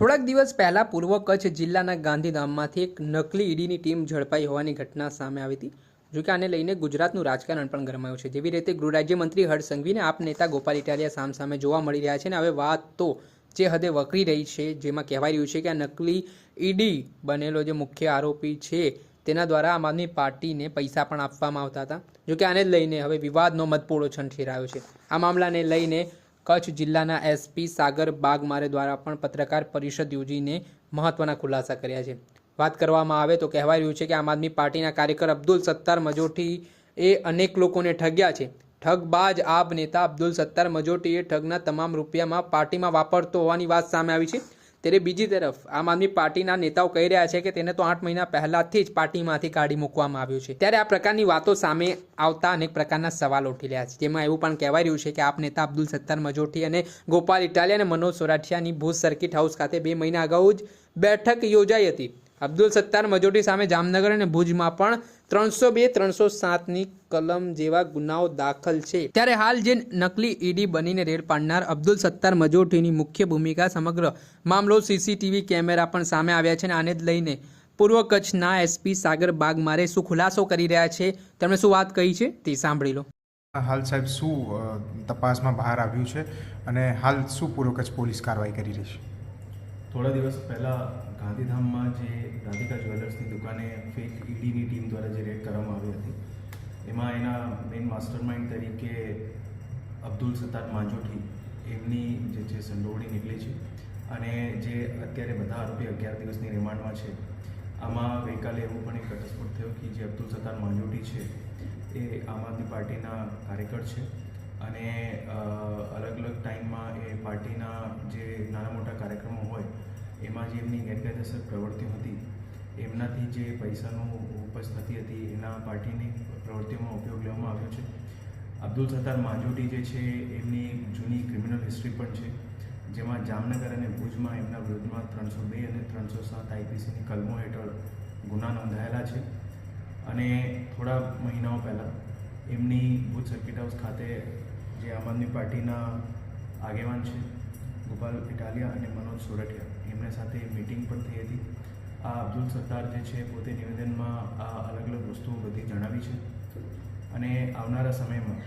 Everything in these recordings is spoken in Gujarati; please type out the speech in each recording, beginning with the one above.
થોડાક દિવસ પહેલા પૂર્વ કચ્છ જિલ્લાના ગાંધીધામમાંથી એક નકલી ઈડીની ટીમ ઝડપાઈ હોવાની ઘટના સામે આવી હતી, જો કે આને લઈને ગુજરાતનું રાજકારણ પણ ગરમાયું છે. જેવી રીતે ગૃહ રાજ્યમંત્રી હર્ષ સંઘવીને આપ નેતા ગોપાલ ઇટાલિયા સામસામે જોવા મળી રહ્યા છે અને હવે વાત તો જે હદે વકરી રહી છે, જેમાં કહેવાય રહ્યું છે કે આ નકલી ઈડી બનેલો જે મુખ્ય આરોપી છે, તેના દ્વારા આમ આદમી પાર્ટીને પૈસા પણ આપવામાં આવતા હતા. જો કે આને લઈને હવે વિવાદનો મતપોળો છંછેરાયો છે. આ મામલાને લઈને કચ્છ જિલ્લાના એસપી સાગર બાગમારે દ્વારા પણ પત્રકાર પરિષદ યોજીને મહત્વના ખુલાસા કર્યા છે. વાત કરવામાં આવે તો કહેવાય રહ્યું છે કે આમ આદમી પાર્ટીના કાર્યકર અબ્દુલ સત્તાર મજોઠી એ અનેક લોકોને ઠગ્યા છે. ઠગબાજ આપ નેતા અબ્દુલ સત્તાર મજોટીએ ઠગના તમામ રૂપિયામાં પાર્ટીમાં વાપરતો હોવાની વાત સામે આવી છે. ત્યારે બીજી તરફ આમ આદમી પાર્ટીના નેતાઓ કહી રહ્યા છે કે તેને તો આઠ મહિના પહેલાથી જ પાર્ટીમાંથી કાઢી મૂકવામાં આવ્યું છે. ત્યારે આ પ્રકારની વાતો સામે આવતા અનેક પ્રકારના સવાલ ઉઠી રહ્યા છે. જેમાં એવું પણ કહેવાય રહ્યું છે કે આપ નેતા અબ્દુલ સત્તાર મજોઠી અને ગોપાલ ઇટાલિયા અને મનોજ સોરાઠિયાની ભુજ સર્કિટ હાઉસ ખાતે બે મહિના અગાઉ જ બેઠક યોજાઈ હતી. અબ્દુલ સત્તાર મજોટી સામે જામનગર અને ભુજમાં પણ ત્રણસો બે, ત્રણસો સાતની કલમ જેવા ગુનાઓ દાખલ છે. ત્યારે હાલ જે નકલી ઈડી બનીને રેડ પાડનાર અબ્દુલ સત્તાર મજોટીની મુખ્ય ભૂમિકા સમગ્ર મામલો સીસીટીવી કેમેરા પણ સામે આવ્યા છે અને આને જ લઈને પૂર્વ કચ્છના એસપી સાગર બાગમારે શું ખુલાસો કરી રહ્યા છે, તેમણે શું વાત કહી છે તે સાંભળી લો. હાલ સાહેબ શું તપાસમાં બહાર આવ્યું છે અને હાલ શું પૂર્વ કચ્છ પોલીસ કાર્યવાહી કરી રહી છે? થોડા દિવસ પહેલાં ગાંધીધામમાં જે રાધિકા જ્વેલર્સની દુકાને ફેક ઈડીની ટીમ દ્વારા જે રેડ કરવામાં આવી હતી, એમાં એના મેઇન માસ્ટર માઇન્ડ તરીકે અબ્દુલ સત્તાર માંજોઠી એમની જે છે સંડોવણી નીકળી છે અને જે અત્યારે બધા આરોપી અગિયાર દિવસની રિમાન્ડમાં છે. આમાં ગઈકાલે એવું પણ એક ઘટસ્ફોટ થયો કે જે અબ્દુલ સત્તાર માંજોઠી છે, એ આમ આદમી પાર્ટીના કાર્યકર છે. અને અલગ અલગ ટાઈમમાં એ પાર્ટીના જે નાના મોટા કાર્યક્રમો હોય, એમાં જે એમની ગેરકાયદેસર પ્રવૃત્તિઓ હતી, એમનાથી જે પૈસાનું ઉપજ થતી હતી, એના પાર્ટીની પ્રવૃત્તિઓમાં ઉપયોગ લેવામાં આવ્યો છે. અબ્દુલ સત્તાર માંજોટી જે છે, એમની જૂની ક્રિમિનલ હિસ્ટ્રી પણ છે, જેમાં જામનગર અને ભુજમાં એમના વિરુદ્ધમાં ત્રણસો બે અને ત્રણસો સાત આઈપીસીની કલમો હેઠળ ગુના નોંધાયેલા છે. અને થોડા મહિનાઓ પહેલાં એમની ભુજ સર્કિટ હાઉસ ખાતે જે આમ આદમી પાર્ટીના આગેવાન છે, ગોપાલ ઇટાલિયા અને મનોજ સોરઠિયા એમના સાથે મિટિંગ પણ થઈ હતી. આ અબ્દુલ સત્તાર જે છે, પોતે નિવેદનમાં આ અલગ અલગ વસ્તુઓ બધી જણાવી છે. અને આવનારા સમયમાં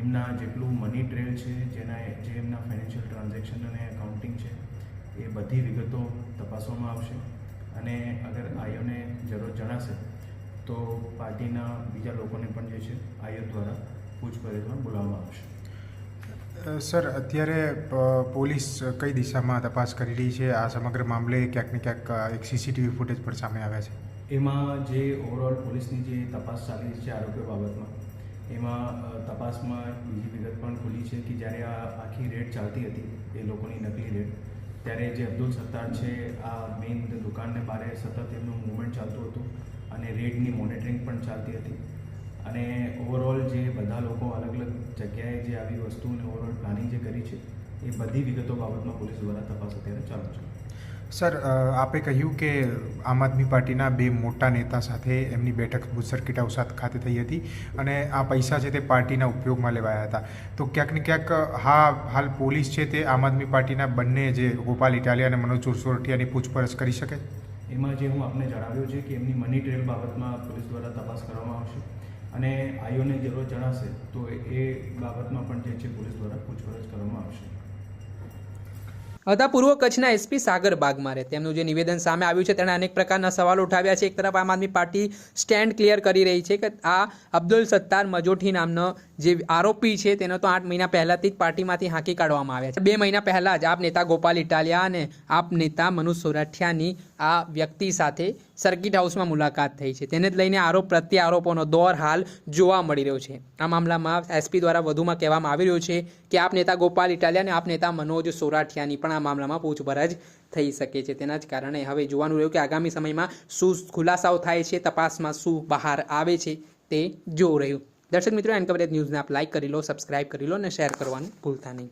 એમના જેટલું મની ટ્રેલ છે, જેના જે એમના ફાઇનાન્શિયલ ટ્રાન્ઝેક્શન અને એકાઉન્ટિંગ છે, એ બધી વિગતો તપાસવામાં આવશે. તો પાર્ટીના બીજા લોકોને પણ જે છે આયો દ્વારા પૂછપરછમાં બોલાવવામાં આવશે. સર અત્યારે પોલીસ કઈ દિશામાં તપાસ કરી રહી છે? આ સમગ્ર મામલે ક્યાંક ને ક્યાંક એક સીસીટીવી ફૂટેજ પણ સામે આવ્યા છે. એમાં જે ઓવરઓલ પોલીસની જે તપાસ ચાલી રહી છે આરોગ્ય બાબતમાં એમાં તપાસમાં બીજી વિગત પણ ખુલી છે કે જ્યારે આ આખી રેડ ચાલતી હતી એ લોકોની નકલી રેડ ત્યારે જે અબ્દુલ સત્તાર છે આ મેઇન દુકાનને બારે સતત એમનું મુવમેન્ટ ચાલતું હતું. અને રેડની મોનિટરિંગ પણ ચાલતી હતી. અને ઓવરઓલ જે બધા લોકો અલગ અલગ જગ્યાએ જે આવી વસ્તુને ઓવરઓલ પ્લાનિંગ જે કરી છે, એ બધી વિગતો બાબતમાં પોલીસ દ્વારા તપાસ અત્યારે ચાલુ છે. સર આપે કહ્યું કે આમ આદમી પાર્ટીના બે મોટા નેતા સાથે એમની બેઠક ભુજ સર્કિટ ખાતે થઈ હતી અને આ પૈસા છે તે પાર્ટીના ઉપયોગમાં લેવાયા હતા. તો ક્યાંક ને ક્યાંક હા, હાલ પોલીસ છે તે આમ આદમી પાર્ટીના બંને જે ગોપાલ ઇટાલિયા અને મનોજ ચોરસોરઠિયાની પૂછપરછ કરી શકે? એમાં જે હું આપને જણાવ્યું છે કે એમની મની ટ્રેલ બાબતમાં પોલીસ દ્વારા તપાસ કરવામાં આવશે અને આઈઓને જરૂર જણાશે તો એ બાબતમાં પણ જે છે પોલીસ દ્વારા પૂછપરછ કરવામાં આવશે. હતા પૂર્વ કચ્છના એસપી સાગર બાગમારે. તેમનું જે નિવેદન સામે આવ્યું છે, તેણે અનેક પ્રકારના સવાલો ઉઠાવ્યા છે. એક તરફ આમ આદમી પાર્ટી સ્ટેન્ડ ક્લિયર કરી રહી છે કે આ અબ્દુલ સત્તાર મજોઠી નામનો જે આરોપી છે, તેનો તો આઠ મહિના પહેલાથી જ પાર્ટીમાંથી હાંકી કાઢવામાં આવ્યા છે. બે મહિના પહેલાં જ આપ નેતા ગોપાલ ઇટાલિયા અને આપ નેતા મનુ સોરઠિયાની આ વ્યક્તિ સાથે સર્કિટ હાઉસમાં મુલાકાત થઈ છે. તેને જ લઈને આરોપ પ્રત્યે આરોપોનો દોર હાલ જોવા મળી રહ્યો છે. આ મામલામાં એસપી દ્વારા વધુમાં કહેવામાં આવી રહ્યું છે કે આપ નેતા ગોપાલ ઇટાલિયા અને આપ નેતા મનોજ સોરાઠિયાની પણ આ મામલામાં પૂછપરછ થઈ શકે છે. તેના જ કારણે હવે જોવાનું રહ્યું કે આગામી સમયમાં શું ખુલાસાઓ થાય છે, તપાસમાં શું બહાર આવે છે તે જોવું રહ્યું. દર્શક મિત્રો, એન કવરેજ ન્યૂઝને આપ લાઇક કરી લો, સબસ્ક્રાઇબ કરી લો અને શેર કરવાનું ભૂલતા નહીં.